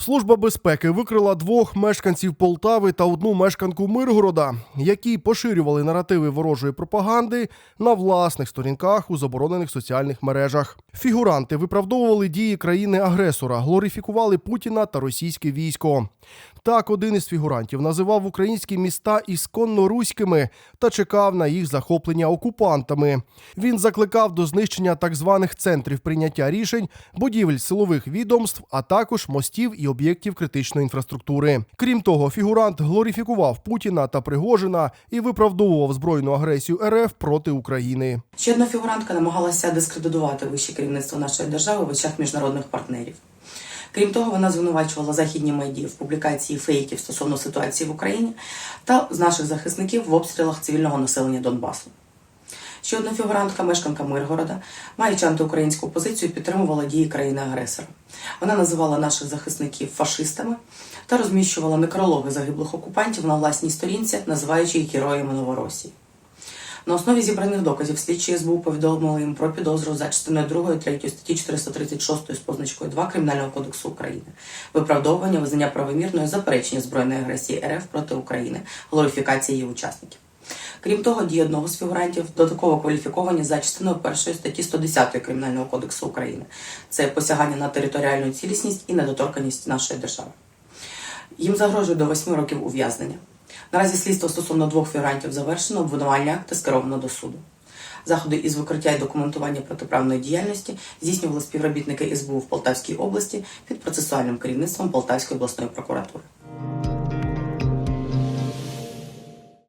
Служба безпеки викрила двох мешканців Полтави та одну мешканку Миргорода, які поширювали наративи ворожої пропаганди на власних сторінках у заборонених соціальних мережах. Фігуранти виправдовували дії країни-агресора, глорифікували Путіна та російське військо. Так, один із фігурантів називав українські міста ісконно руськими та чекав на їх захоплення окупантами. Він закликав до знищення так званих центрів прийняття рішень, будівель силових відомств, а також мостів і об'єктів критичної інфраструктури. Крім того, фігурант глорифікував Путіна та Пригожина і виправдовував збройну агресію РФ проти України. Ще одна фігурантка намагалася дискредитувати вище керівництво нашої держави в очах міжнародних партнерів. Крім того, вона звинувачувала західні медії в публікації фейків стосовно ситуації в Україні та з наших захисників в обстрілах цивільного населення Донбасу. Ще одна фігурантка, мешканка Миргорода, маючи антиукраїнську позицію, підтримувала дії країни-агресора. Вона називала наших захисників фашистами та розміщувала некрологи загиблих окупантів на власній сторінці, називаючи їх героями Новоросії. На основі зібраних доказів слідчі СБУ повідомили їм про підозру за частиною 2 3 статті 436 з позначкою 2 Кримінального кодексу України, виправдовування, визнання правомірної заперечення збройної агресії РФ проти України, глорифікації її учасників. Крім того, дії одного з фігурантів додатково кваліфіковані за частиною 1 статті 110 Кримінального кодексу України. Це посягання на територіальну цілісність і недоторканність нашої держави. Їм загрожує до 8 років ув'язнення. Наразі слідство стосовно двох фігурантів завершено, обвинувальні акти скеровано до суду. Заходи із викриття і документування протиправної діяльності здійснювали співробітники СБУ в Полтавській області під процесуальним керівництвом Полтавської обласної прокуратури.